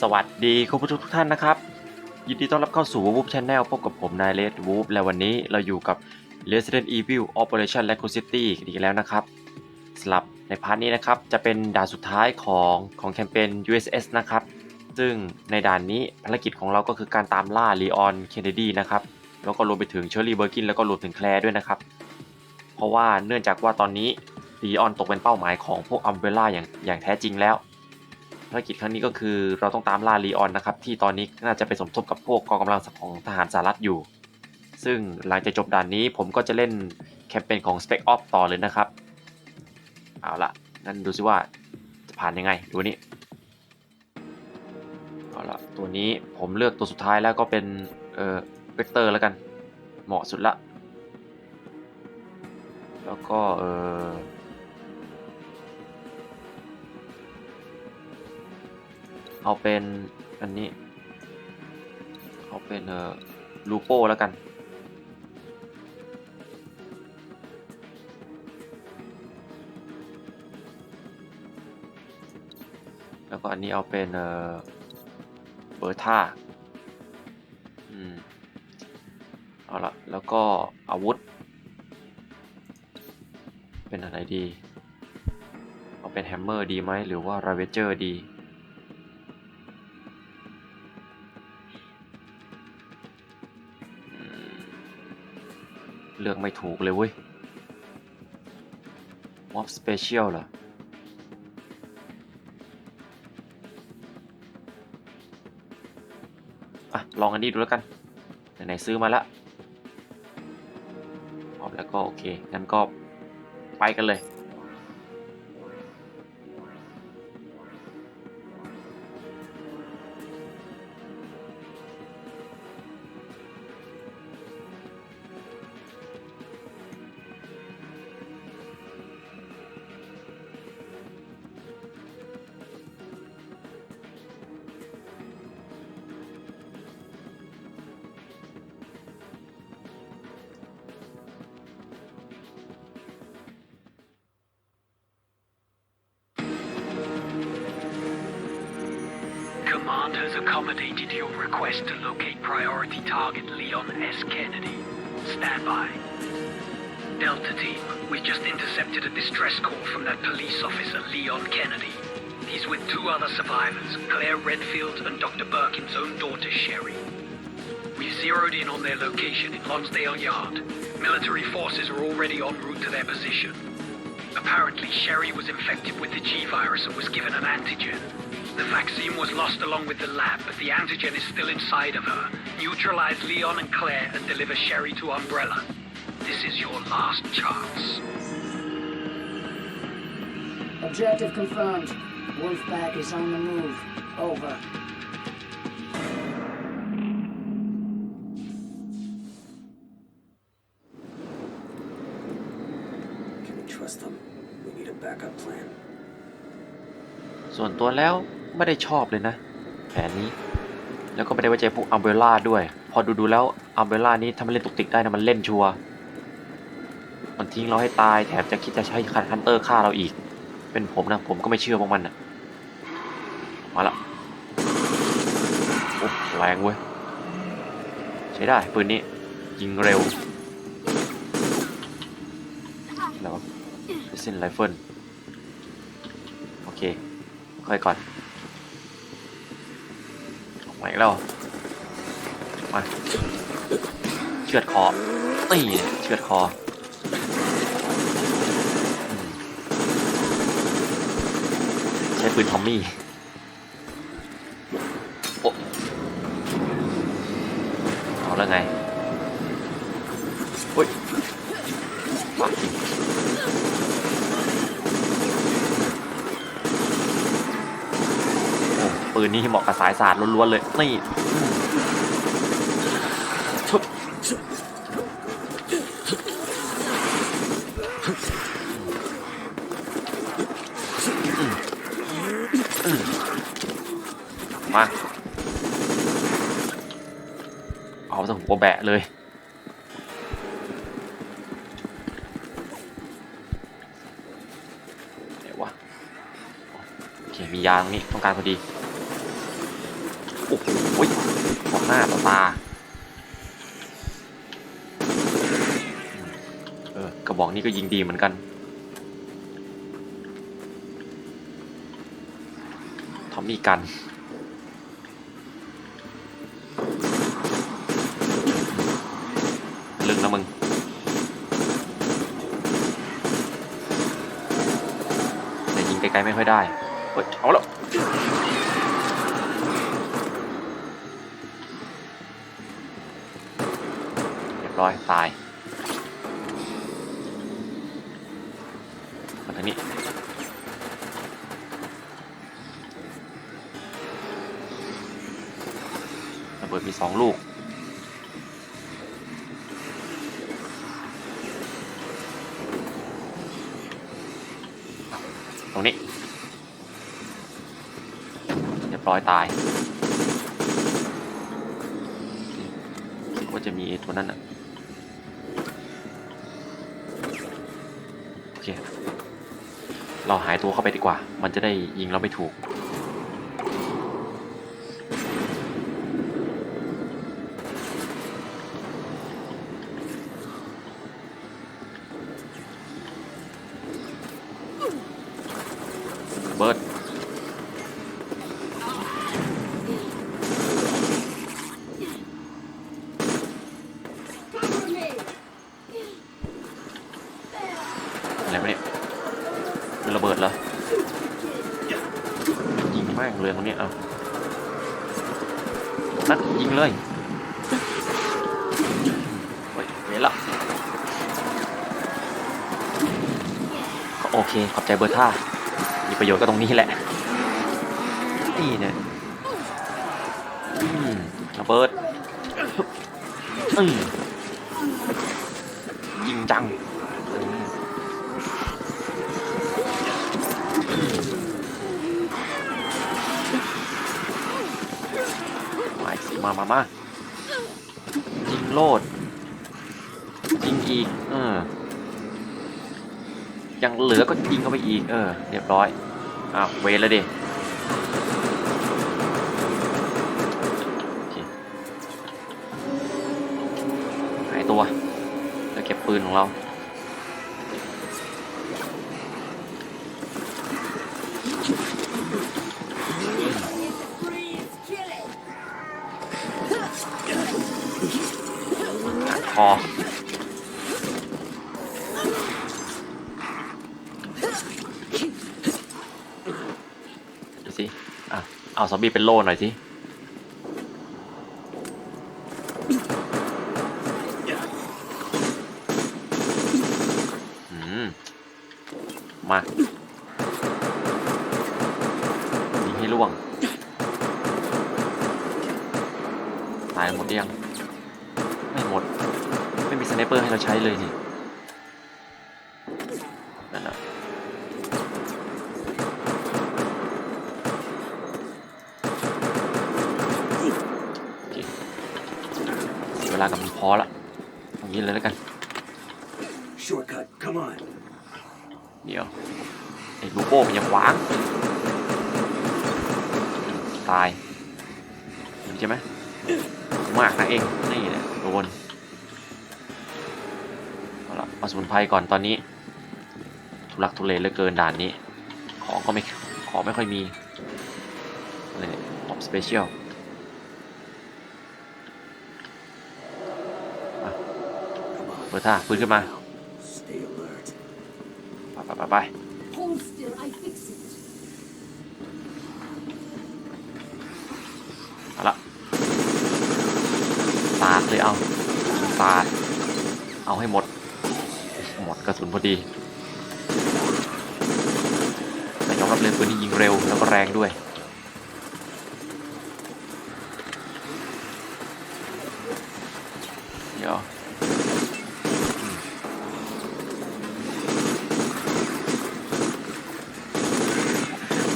สวัสดีคุณผู้ชมทุกท่านนะครับ ยินดีต้อนรับเข้าสู่ w o o p Channel พบกับผมนายเลดวูฟและวันนี้เราอยู่กับ Resident Evil Operation Raccoon City กันอีกแล้วนะครับสำหรับในพาร์ทนี้นะครับ จะเป็นด่านสุดท้ายของของแคมเปญ USS นะครับ ซึ่งในด่านนี้ภารกิจของเราก็คือการตามล่าลีออนเคนเนดีนะครับ แล้วก็รวมไปถึงเชอร์รี่เบอร์กินแล้วก็รวมถึงแคลร์ด้วยนะครับ เพราะว่าเนื่องจากว่าตอนนี้ลีออนตกเป็นเป้าหมายของพวกอัมเบล่าอย่างอย่างแท้จริงแล้ว ภารกิจครั้งนี้ก็คือเราต้องตามล่าลีออนนะครับที่ตอนนี้น่าจะไปสมทบกับพวกกองกำลังของทหารสหรัฐอยู่ ซึ่งหลังจากจบด่านนี้ผมก็จะเล่นแคมเปญของ Spec Ops ต่อเลยนะครับ เอาละงั้นดูซิว่าจะผ่านยังไงดูนี่เอาละตัวนี้ผมเลือกตัวสุดท้ายแล้วก็เป็นเอ่อเวกเตอร์แล้วกัน เหมาะสุดละ แล้วก็เออ เอาเป็นอันนี้ เอาเป็นเอ่อลูโป้แล้วกัน แล้วก็อันนี้เอาเป็นเอ่อเบอร์ท่าอืมเอาละแล้วก็อาวุธ เป็นอะไรดี เอาเป็นแฮมเมอร์ดีไหมหรือว่าราเวเจอร์ดี เลือกไม่ถูกเลยเว้ยวอฟสเปเชียลเหรอ อะ ลองอันนี้ดูแล้วกัน ไหน ๆ ซื้อมาละพร้อบแล้วก็โอเค งั้นก็ไปกันเลย Command has accommodated your request to locate priority target Leon S. Kennedy. Stand by. Delta Team, we've just intercepted a distress call from that police officer, Leon Kennedy. He's with two other survivors, Claire Redfield and Dr. Birkin's own daughter, Sherry. We've zeroed in on their location in Lonsdale Yard. Military forces are already en route to their position. Apparently, Sherry was infected with the G virus and was given an antigen. The vaccine was lost along with the lab, but the antigen is still inside of her. Neutralize Leon and Claire and deliver Sherry to Umbrella. This is your last chance. Objective confirmed. Wolfpack is on the move. Over. Can we trust them? We need a backup plan. ส่วนตัวแล้ว ไม่ได้ชอบเลยนะ แผนนี้ แล้วก็ไม่ได้ไว้ใจพวกอัมเบล่าด้วย พอดูดูๆแล้วอัมเบล่านี้ถ้ามันเล่นตุกติกได้นะมันเล่นชัวร์มันทิ้งเราให้ตายแถมจะคิดจะใช้คันฮันเตอร์ฆ่าเราอีก เป็นผมนะผมก็ไม่เชื่อพวกมันนะมาละโอ้แรงเว้ยใช้ได้ปืนนี้ยิงเร็วแล้วเส้นไรเฟิลโอเคค่อยก่อน แล้วมาเชือดคอนี่เชือดคอใช้ปืนทอมมี่โอ้เอาแล้วไงอุ้ยปากจริงโอ้ปื นนี้เหมาะกับสายศาสาดล้วนๆเลย นี่ชุบมา เอาซะหัวแบะเลย ไหนวะ โอเค มียาตรงนี้ต้องการพอดี โอ้โหต่อห น้าต่อตา เออกระบอกนี้ก็ยิงดีเหมือนกัน ทอมมี่กัน ลึกนะมึงแต่ยิงไกลๆไม่ค่อยได้ เฮ้ย เอาแล้ว ร้อยตายมาทางนี้ระเบิดมีสองลูกตรงนี้เรียบร้อยตายคิดว่าจะมีไอตัวนั้นอะ เราหายตัวเข้าไปดีกว่า มันจะได้ยิงเราไม่ถูก เบิร์ดอะไรวะเนี่ยเป็นระเบิดเหรอ ยิงแม่ง เลยตรงนี้เอานัดยิงเลยเฮ้ยเห็นละก็โอเค ขอบใจเบอร์ท่า มีประโยชน์ก็ตรงนี้แหละ นี่เนี่ยอืมระเบิดอืมยิงจังอืม มามามายิงโลดยิงอีก เออ ยังเหลือก็ยิงเข้าไปอีก เออ เรียบร้อยอ้าวเวแล้วดิหายตัว แล้วเก็บปืนของเรา ซอมบี้เป็นโล่หน่อยสิมมายิงให้ล่วง ตายหมดยัง ไม่หมด ไม่มีสไนเปอร์ให้เราใช้เลยนี่น่ะ โอเคเสียเวลากับมันพอละตรงนี้เลยแล้วกัน Shortcut, come on. เดี๋ยว ไอ้ลูโก้มันยังขวาง ตายเห็นใช่ไหมมากนะเอง นี่แหละโดนเอาละมาสมุนไพรก่อนตอนนี้ ทุลักทุเลเหลือเกินด่านนี้ ของก็ไม่ ของไม่ค่อยมีอะไรเนี่ยออฟสเปเชียลเปิดท่าปืนขึ้นมา ไปไปไปไป Hold still, I fix it. เอาละสาด เลยเอาสาดเอาให้หมด หมดกระสุนพอดีแต่ยอมรับเลยปืนนี้ยิงเร็วแล้วก็แรงด้วยเดี๋ยว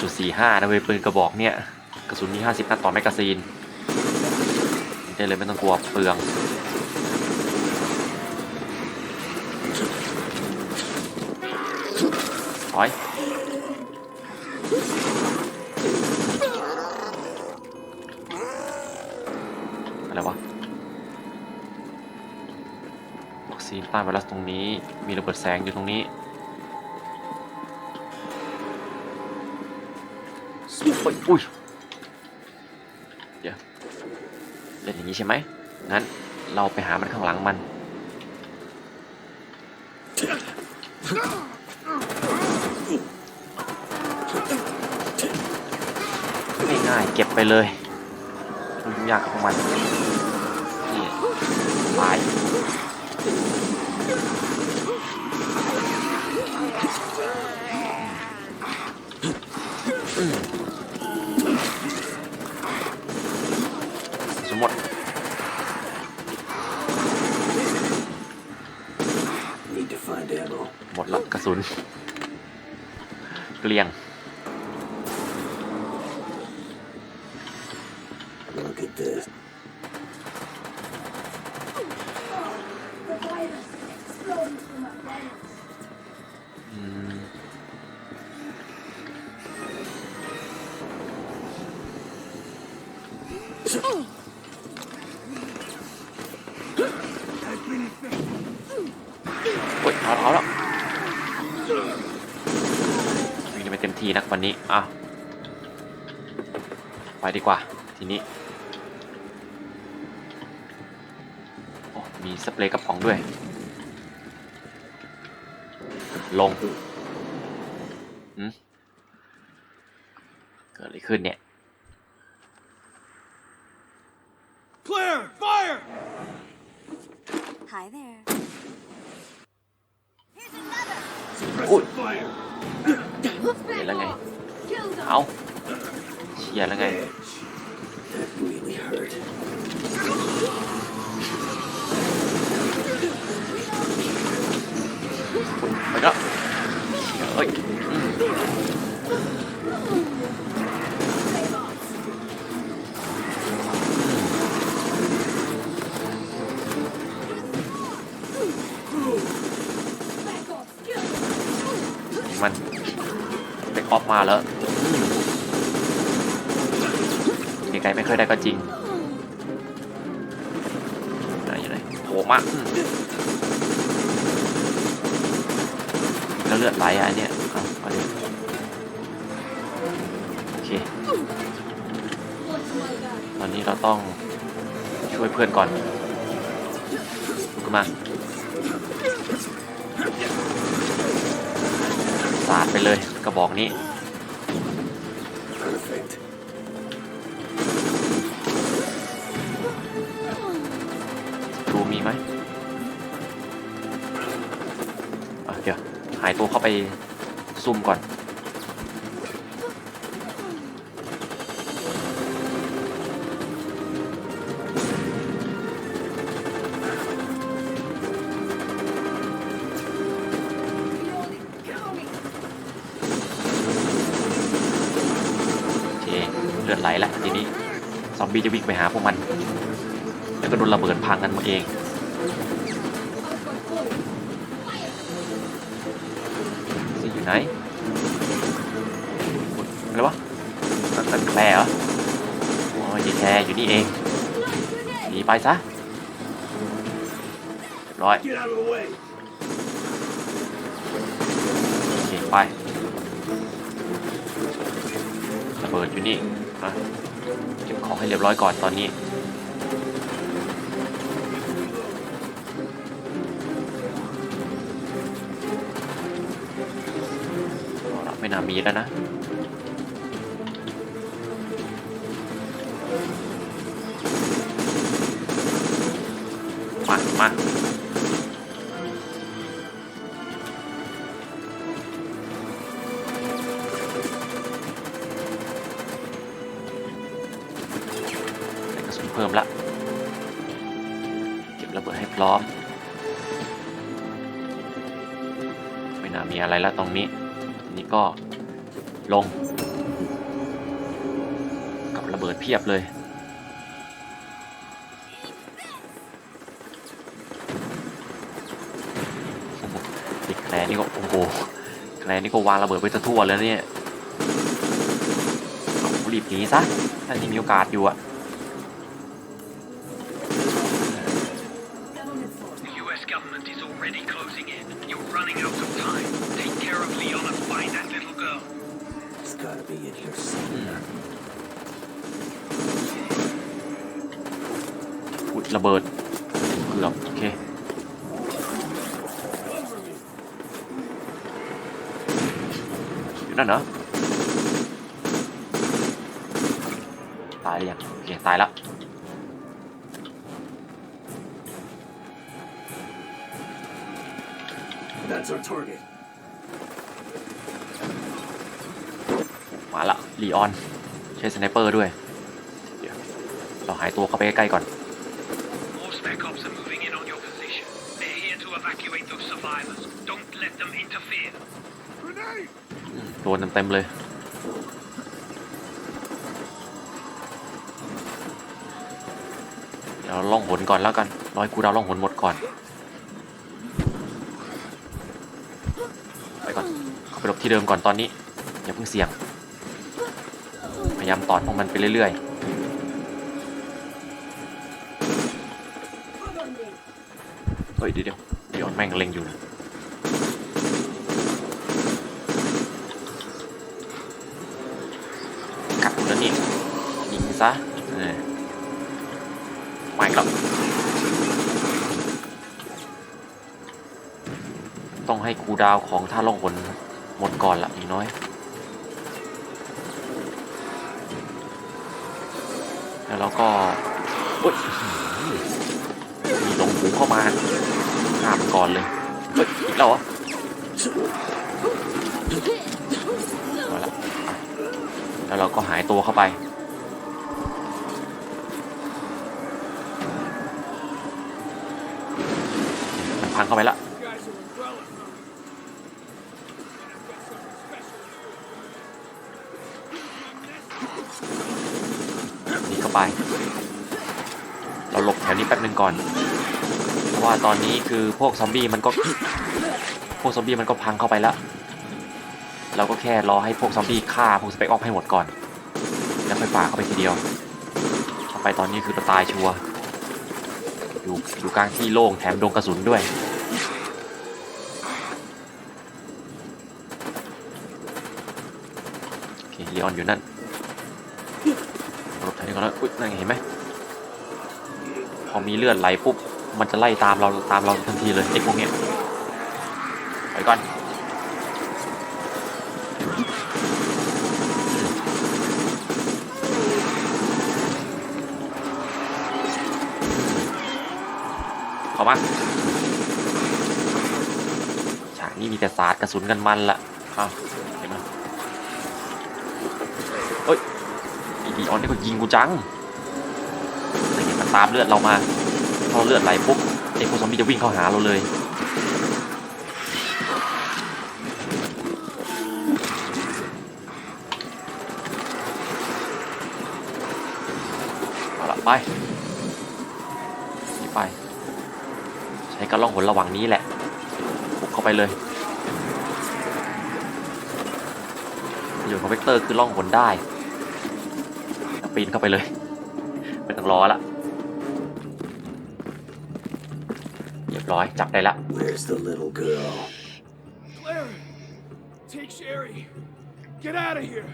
จุดสี่ห้านะเว้ยปืนกระบอกเนี่ย กระสุนมี50นัดต่อแมกกาซีน ได้เลยไม่ต้องกลัวเปลืองถอยอะไรวะวัคซีนต้านไวรัสตรงนี้ มีระเบิดแสงอยู่ตรงนี้โอ้ย อย่างนี้ใช่ไหมงั้นเราไปหามันข้างหลังมัน ง่ายๆเก็บไปเลยมันยุ่งยากของมันตายอืมสมมติ Need to find ammo. หมดละกระ สุน เกลียง Look at this. ดีกว่า ทีนี้โอ้มีสเปรย์กระป๋องด้วย ลงหืมเกิดอะไรขึ้นเนี่ย Clear! Fire! Hi there. อุ้ย Fire! เห็นแล้วไงเอาียแล้วไง ไปก็เฮ้ยอืมมันไปออฟมาแล้ว กลไม่ค่อยได้ก็จริงไหนอยู่ไหนโผล่มาแล้วเลือดไหลอะอันเนี่ยเอาเอาดิโอเค ตอนนี้เราต้องช่วยเพื่อนก่อนลุกขึ้นมาสาดไปเลยกระบอกนี้ ดี๋ยวหายตัวเข้าไปซุ่มก่อน โอเค เลือดไหลแล้วทีนี้ ซอมบี้จะวิ่งไปหาพวกมัน แล้วก็โดนระเบิดพังกันมดเอง ไหนอุ๊ยอะไรวะนั่นนั่นแคลร์เหรออ๋อยีแคลร์อยู่นี่เองหนีไปซะเรียบร้อย Get out of the way! โอเคไประเบิดอยู่นี่อะเก็บของให้เรียบร้อยก่อนตอนนี้ อ่ามีแล้วนะมามากระสุนเพิ่มละ เก็บระเบิดให้พร้อม ไม่น่ามีอะไรแล้วตรงนี้ นี้ก็ ลง กับระเบิดเพียบเลยโอ้โหเด็กแคลนี่ก็โอ้โหแคลนี่ก็วางระเบิดไปทั่วแล้วเนี่ยรีบหนีซะถ้ายังมีโอกาสอยู่อะ ระเบิดเกือบโอเคอยู่นั่นเหรอตายหรือยังโอเคตายแล้ว That's our target. มาละลีออน ใช้สไนเปอร์ด้วย เดี๋ยว เราหายตัวเข้าไปใกล้ๆก่อน นเต็มๆเลย เดี๋ยวล่องหนก่อนแล้วกันร้อยกูดาวล่องหนหมดก่อน ไปก่อนเข้าไปหลบที่เดิมก่อนตอนนี้อย่าเพิ่งเสี่ยง พยายามตอดพวกมันไปเรื่อย ๆเฮ้ยเดี๋ยวเดี๋ยวเดี๋ยวแม่งเล็งอยู่นะ ให้คูดาวของท่าล่องหนหมดก่อนละอีกน้อยแล้วเราก็อุ๊ยมีลงหูเข้ามาข้ามก่อนเลยเฮ้ยอีกแล้วเหรอเอาละแล้วเราก็หายตัวเข้าไปพังเข้าไปละ แถวนี้แป๊บนึงก่อนเพราะว่าตอนนี้คือพวกซอมบี้มันก็ พวกซอมบี้มันก็พังเข้าไปแล้ว เราก็แค่รอให้พวกซอมบี้ฆ่าพวกสเปกออฟให้หมดก่อน แล้วค่อยฝ่าเข้าไปทีเดียวเข้าไปตอนนี้คือเราตายชัวร์อยู่อยู่กลางที่โล่งแถมโดนกระสุนด้วยโอเคลีออนอยู่นั่นหลบทางนี้ก่อนแล้วอุ๊ยนั่นไงเห็นไหม อมีเลือดไหลปุ๊บมันจะไล่ตามเราตามเราทันทีเลยไอ้พวกเนี้ยไปก่อนเข้ามาฉากนี้มีแต่สาดกระสุนกันมันละอ้าวเห็นไหมเฮ้ยไอีดีออนนี่ก็ยิงกูจังอะไรเงี้ยมัน ตามเลือดเรามาพอเลือดไหลปุ๊บไอ้พวกซอมบี้จะวิ่งเข้าหาเราเลยเอาละไปนี่ไป ใช้กระล่องหนระหว่างนี้แหละบุกเข้าไปเลยประโยชน์ของเวกเตอร์คือล่องหนได้ปีนเข้าไปเลยไม่ต้องรอละ รียบร้อย จับได้ละ Where's the little girl? Claire! Take Sherry! Get out of here!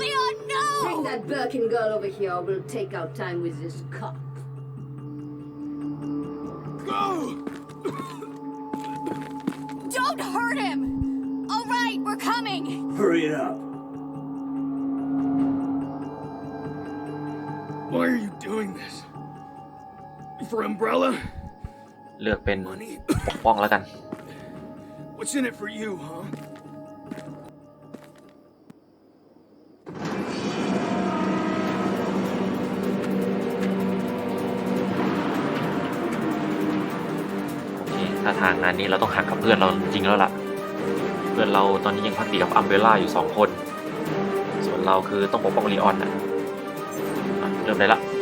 Leon, Bring no! that Birkin girl over here. We'll take our time with this cop. For Umbrella? เลือกเป็น Money? ปกป้องแล้วกัน What's in it for you, huh? โอเคถ้าทางงานนี้เราต้องหักกับเพื่อนเราจริงๆแล้วล่ะ เพื่อนเราตอนนี้ยังพักดีกับอัมเบล่าอยู่สองคน ส่วนเราคือต้องปกป้องลีออนนะอะเริ่มได้ละวะ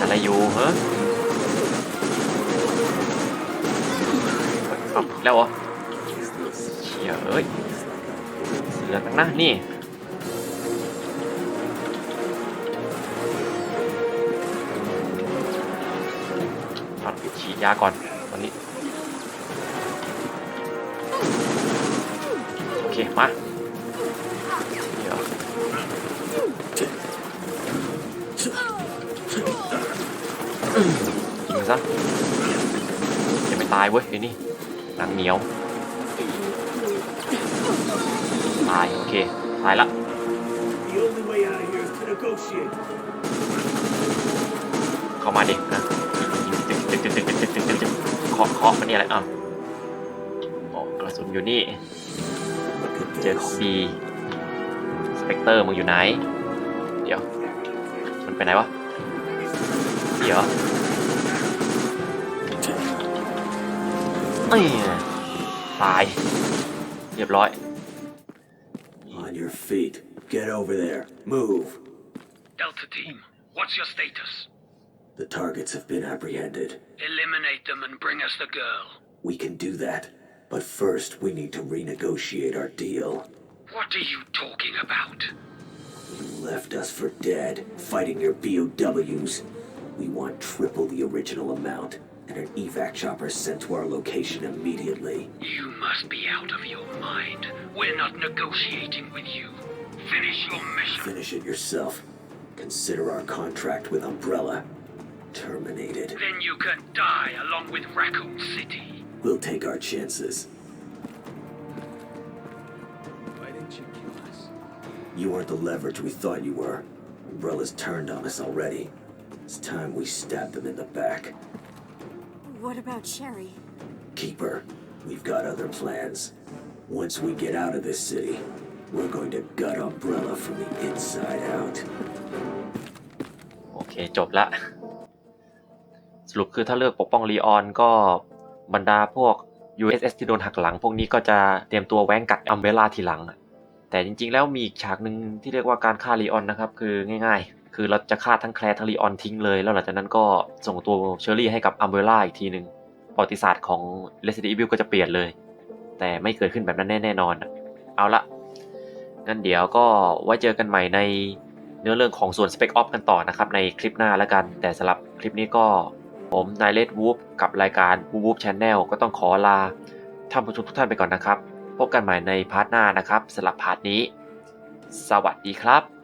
อะไรอยู่เฮ้อแล้วเหรอเชียเอ้ยลือกันนะนี่เอาไปฉีดยาก่อนตอนนี้ โอเค มา ซะจะไม่ตายเว้ยไอ้นี่หนังเหนียว ตาย โอเค ตายละเข้ามาดินะตึกตึกตึกตึกตึกตึกตึกตึกเคาะเคาะมาเนี่อะไรอะโอ้กระสุนอยู่นี่ เจอของดีสเปกเตอร์มึงอยู่ไหน เดี๋ยว มันไปไหนวะ เดี๋ยว เอ้ยตาย เรียบร้อย On your feet. Get over there. Move. Delta Team, what's your status? The targets have been apprehended. Eliminate them and bring us the girl. We can do that. But first, we need to renegotiate our deal. What are you talking about? You left us for dead, fighting your BOWs. We want triple the original amount, and an evac chopper sent to our location immediately. You must be out of your mind. We're not negotiating with you. Finish your mission. Finish it yourself. Consider our contract with Umbrella terminated. Then you can die along with Raccoon City. We'll take our chances. Why didn't you kill us? You aren't the leverage we thought you were. Umbrella's turned on us already. It's time we stab them in the back. What about Sherry? Keep her. We've got other plans. Once we get out of this city, we're going to gut Umbrella from the inside out. โอเค จบละ สรุปคือถ้าเลือกปกป้องลีออนก็บรรดาพวก USS ที่โดนหักหลัง พวกนี้ก็จะเตรียมตัวแว้งกัดอัมเบล่าทีหลังอะแต่จริงๆ แล้วมีอีกฉากหนึ่งที่เรียกว่าการฆ่าลีออนนะครับ คือง่ายๆ คือเราจะฆ่าทั้งแคลร์ทั้งลีออนทิ้งเลย แล้วหลังจากนั้นก็ส่งตัวเชอรี่ให้กับอัมเบล่าอีกทีหนึ่งประวัติศาสตร์ของ Resident Evil ก็จะเปลี่ยนเลย แต่ไม่เกิดขึ้นแบบนั้นแน่นอนอะเอาละงั้นเดี๋ยวก็ไว้เจอกันใหม่ในเนื้อเรื่องของส่วน Spec Ops กันต่อนะครับ ในคลิปหน้าแล้วกัน แต่สำหรับคลิปนี้ก็ผมนายเลดวูฟกับรายการวูวูฟช n แนลก็ต้องขอลาท่านผู้ชมทุกท่านไปก่อนนะครับ พบกันใหม่ในพาร์ทหน้านะครับสำหรับพาร์ทนี้ สวัสดีครับ